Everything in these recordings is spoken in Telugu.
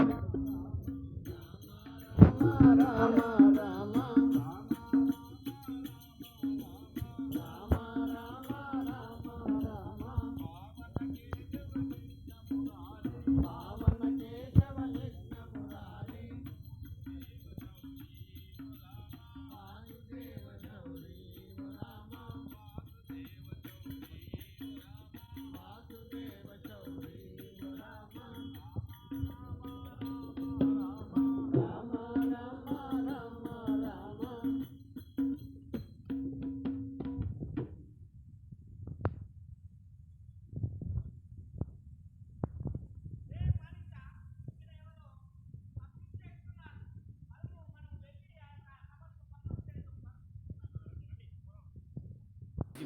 ఈ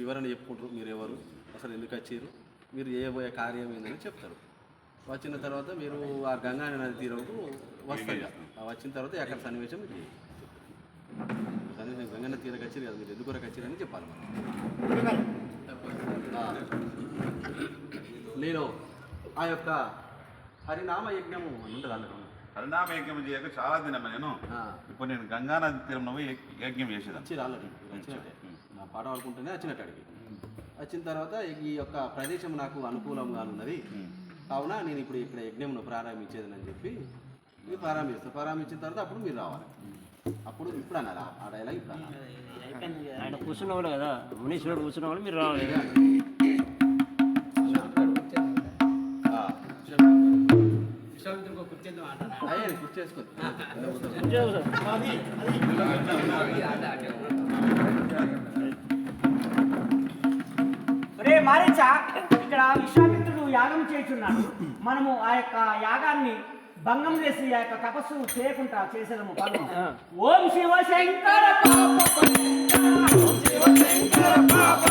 వివరణ చెప్పుకుంటారు మీరు ఎవరు అసలు ఎందుకు వచ్చారు మీరు చేయబోయే కార్యం ఏందని చెప్తారు. వచ్చిన తర్వాత మీరు ఆ గంగా నది తీరంకు వస్తారు. వచ్చిన తర్వాత అక్కడ సన్నివేశం ఇది. సన్నివేశం గంగా నది తీరకు వచ్చారు కదా మీరు ఎందుకు వరకు వచ్చారని చెప్పాలి మనం. నేను ఆ యొక్క హరినామ యజ్ఞము అని ఉంటుంది అందులో. హరినామ యజ్ఞం చేయక చాలా దినమ నేను. ఇప్పుడు నేను గంగానది తీరంలో యజ్ఞం చేసేదాన్ని. పాట పాడుకుంటేనే వచ్చినట్టు అడిగి. వచ్చిన తర్వాత ఈ యొక్క ప్రదేశం నాకు అనుకూలంగా ఉన్నది. కావున నేను ఇప్పుడు ఇక్కడ యజ్ఞంను ప్రారంభించేదని చెప్పి ఇది ప్రారంభిస్తాను ప్రారంభించిన తర్వాత అప్పుడు మీరు రావాలి. అప్పుడు ఇప్పుడు అనాలి? ఆ- డైలాగ్ ఇప్పుడు ఆయన కూర్చున్నవాడు కదా. మునీశ్వరుడు కూర్చున్నవాడు మీరు రావాలి ఆ. మారేచా ఇక్కడ విశ్వామిత్రుడు యాగం చేస్తున్నాడు. మనము ఆ యొక్క యాగాన్ని భంగం చేసి ఆ యొక్క తపస్సు చేయకుండా చేసేదము. ఓం శివ శంకర పాప శివ శంకర పాప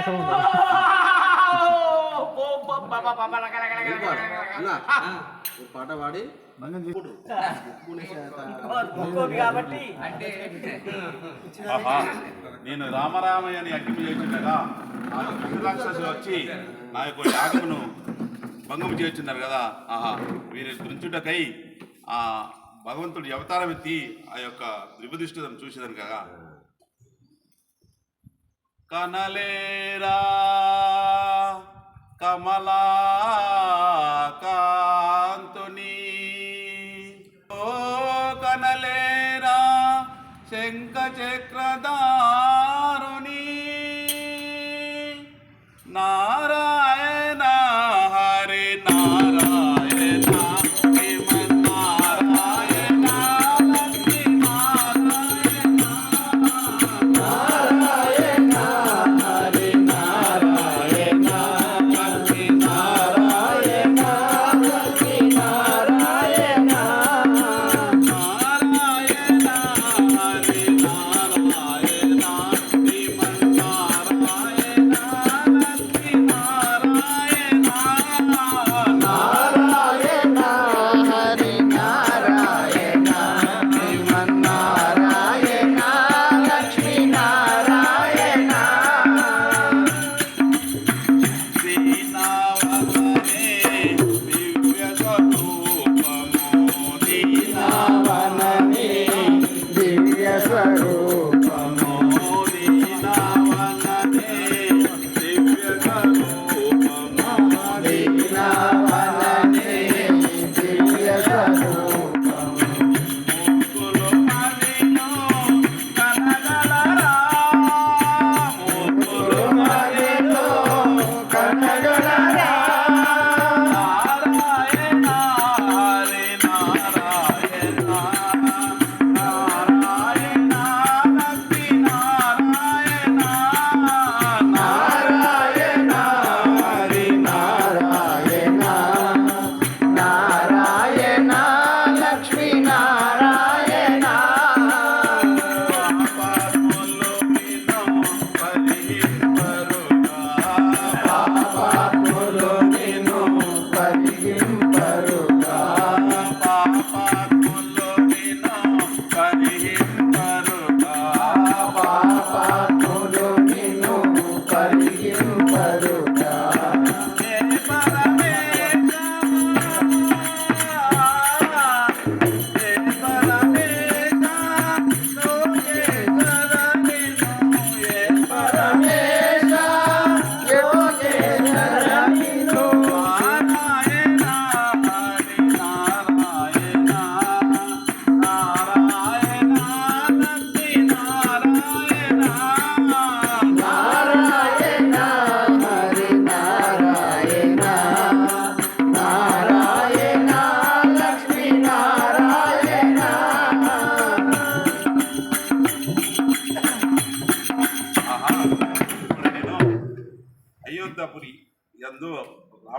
అవసరం ఈ పాట పాడి. నేను రామరామయ్య అని యజ్ఞం చేస్తుండగా ఆ రాక్షసులు వచ్చి నా యొక్క యాగమును భంగం చేస్తున్నారు కదా. ఆహా వీరి గురించుటకై ఆ భగవంతుడి అవతారం ఎత్తి ఆ యొక్క త్రిపుదిష్టం చూసేదాను కదా. కనలేరా కమలా కాంతుని ఓ కనలేరా శంఖ చక్రదా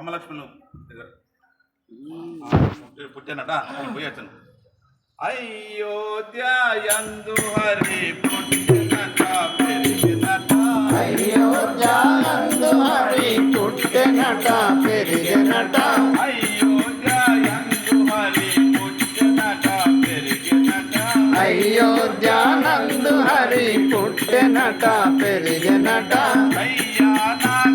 అమ్మలక్ష్మణు పుట్టానట పోయొచ్చాను. అయోధ్యందు హరి పుట్టినట పెరిగినట. హరి పుట్టెనట పెరిగినట. అయోధ్యందు హరి పుట్టినట పెరిగినట. అయోధ్యానందు హరి పుట్టెనట పెరిగినట. కయ్యానాకము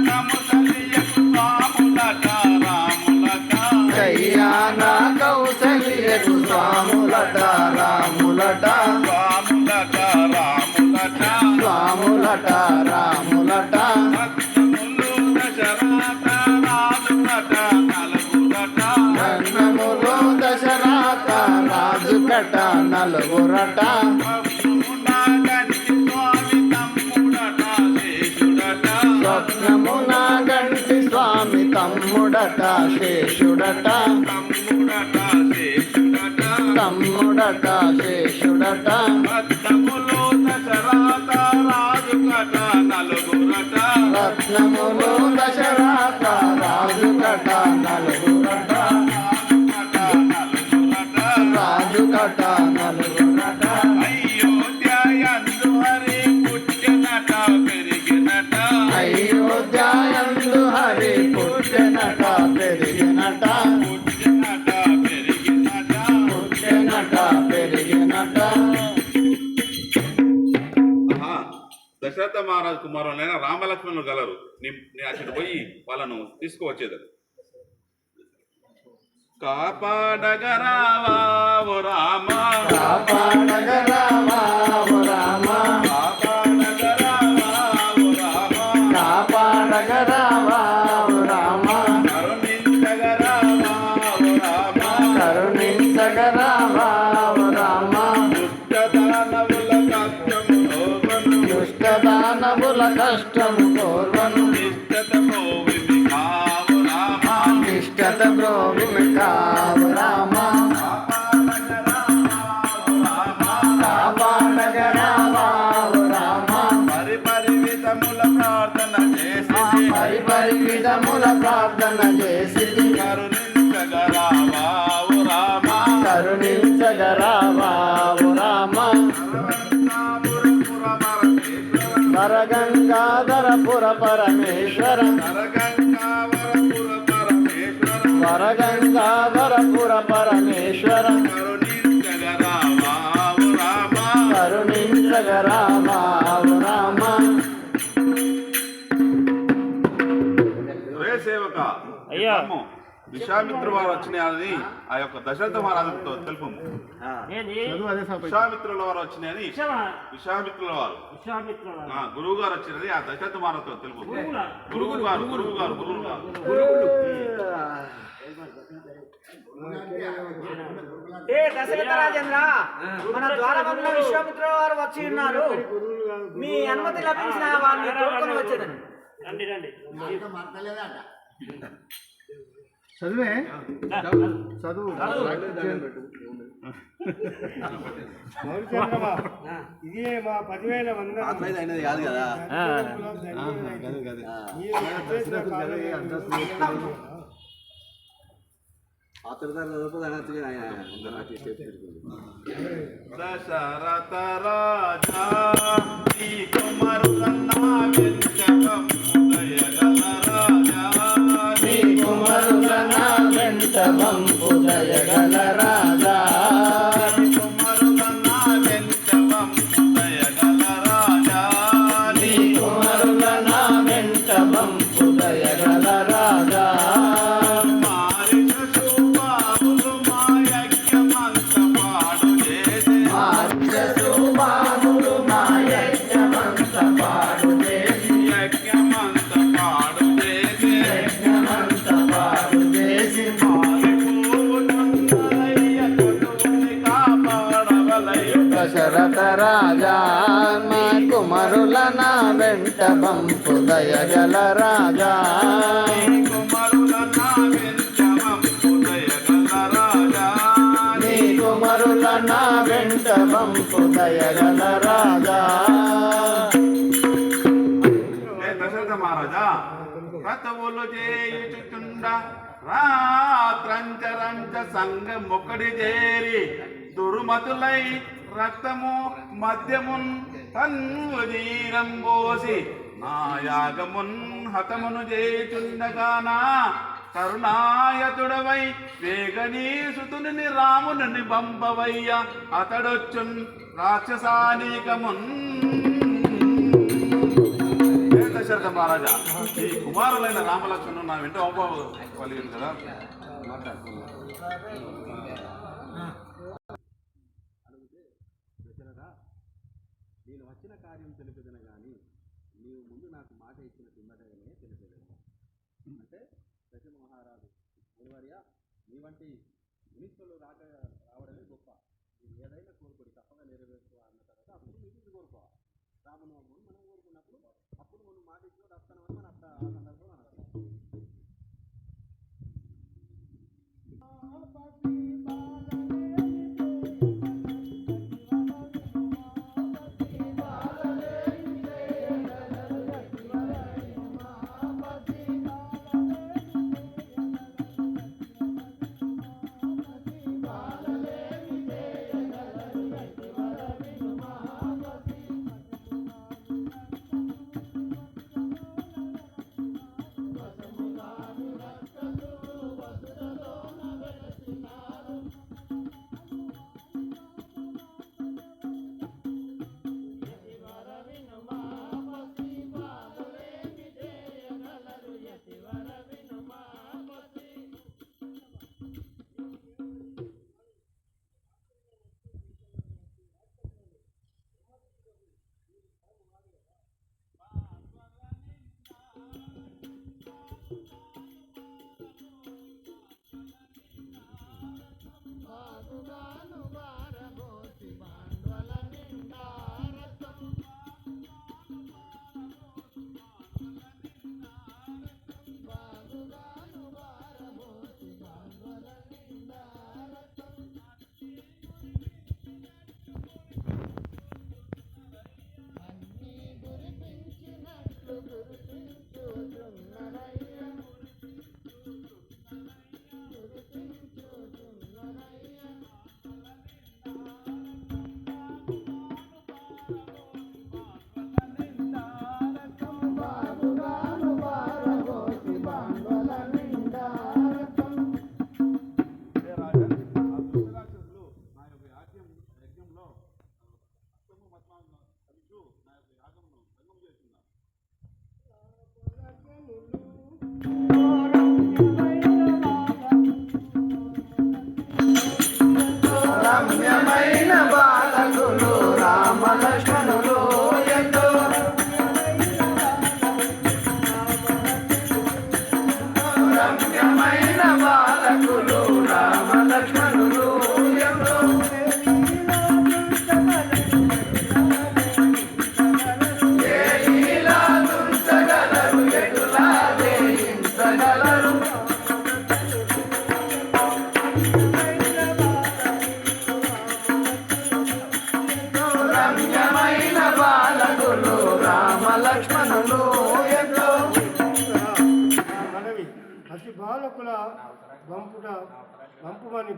స్వాములట రాములట. రాములట రాములట. రత్నములు దశరథ రాజుకట నలుగురట. స్వప్నమున గంటి స్వామి తమ్ముడట శేషుడట. తమ్ముడట శేషుడట. రత్నములు దశరథ మహారాజు కుమారులైన రామలక్ష్మణులు గలరు. నీ నీ అక్కడ పోయి వాళ్ళను తీసుకువచ్చేది. కాపాడగరావా రామ. కాపాడగరావా రామ. కష్టము వరగంగాధరపుర పరమేశ్వర. వరగంగాధరపుర పరమేశ్వర. కరుణించగ రామా ఓ రామ. అయ్యా. విశ్వామిత్రు వారు వచ్చినాయని ఆ యొక్క దశరథ మహారాజుతో తెలుపు. విశ్వామిత్రుల వారు వచ్చినాయని విషమా? విశ్వామిత్రుల వారు. గురువు గారు వచ్చినది ఆ దశరథ మహారాజుతో తెలుపు? గురువు గారు. గురువు గారు గురువు గారు ఏ దశరథ రాజేంద్ర మన ద్వారబంధుల విశ్వామిత్ర వారు వచ్చి ఉన్నారు. మీ అనుమతి లభించిన వారిని తోడుకొని వచ్చేదని రండి రండి. చదివే రా, చదువు ఇదే మా పదివేల వంద ఆత్మైతే అయినది కాదు కదా ఆ, గదే వెంట వంపు దయగల రాజా నీ కుమరుల నా వెంట దయగల రాజా దశరథ మహారాజా వ్రతములు చేయుచుండ రాత్రంచరంచ సంఘం ఒకటి చేరి దుర్మతులై రక్తము మద్యమున్ తన్ను తన్వజీరం పోసి నా యాగమున్ హతమును చేచుండగానా కరుణాయతుడవై వేగనీ సుతుని రాముని బంపవయ్య అతడొచ్చున్ రాక్షసానీకమున్. ఏ దశరథ మహారాజా ఈ కుమారులైన రామలక్ష్మణుడు నా వెంట అవ్వవు కలిగింది కదా? దశరథ నేను వచ్చిన కార్యం తెలిపేదన గాని నీవు ముందు నాకు మాట ఇచ్చిన పిమ్మటనే తెలిసేదేమో అంటే దశ మహారాజు గురువర్య నీ వంటి మునిస్తులు రాక రావడమే గొప్ప. మీరు ఏదైనా కోరుకోడి తప్పగా నెరవేర్చుకో అన్న తర్వాత అప్పుడు మీరు కోరుకోవాలి కోరుకో. రామనవమి మనం కోరుకున్నప్పుడు అప్పుడు మనం మాట ఇచ్చినప్పుడు వస్తానని మన అత్త ఆ సందర్భంలో ఏ రమ్యమైన బాలకులు రామ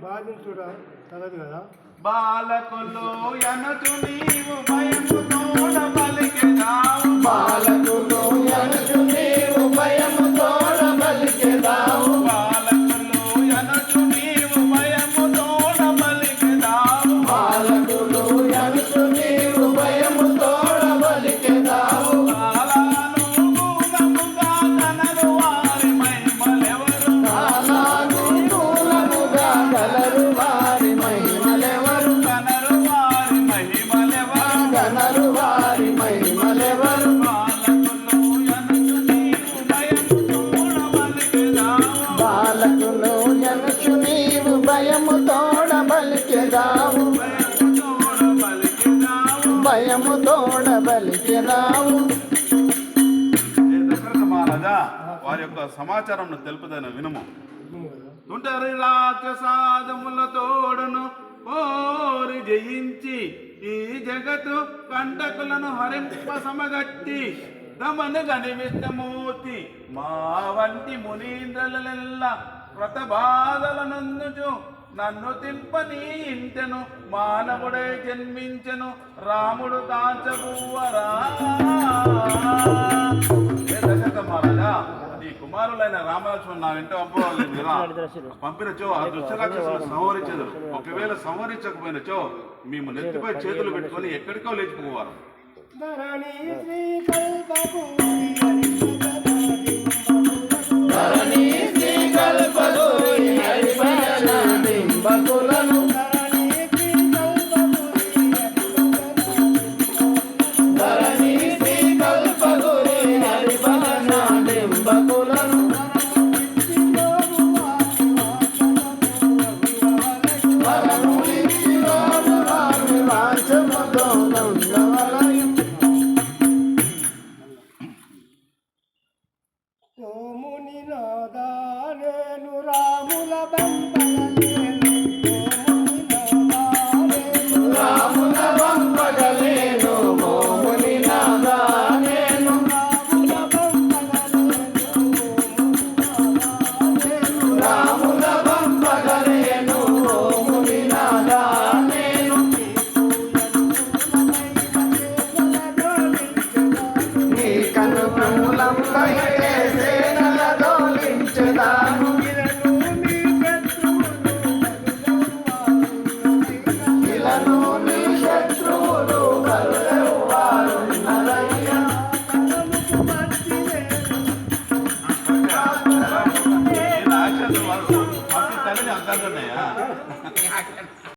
బాధించుట తగదు కదా? బాలకులు ఎనచు నీవు భయము తోడ పలికెదావు బాలకులు ఎనుచు భయము తోడ బలికిరావు భయము తోడ బలికిరావు మహారాజా వారి యొక్క సమాచారం తెలుపుదైన వినము. తుంటరి రాక్షసాదముల తోడును కోరి జయించి ఈ జగత్తు కంటకులను హరింప సమగట్టి దమను గనిమిత్తమూర్తి మా వంటి మునీంద్రలెల్లా వ్రత బాధలనందుచు నన్ను తింపని ఇంటెను మానవుడే జన్మించెను రాముడు దాచబువ్వరా. మహారాజా నీ కుమారులైన రామలక్ష్మణ్ నా వెంట పంపవాలేదు పంపినచో ఆ దుష్టరాక్షసులు సంహరించదు ఒకవేళ సంహరించకపోయినచో మేము నెత్తిపై చేతులు పెట్టుకొని ఎక్కడికో లేచిపోవారు. ధరణి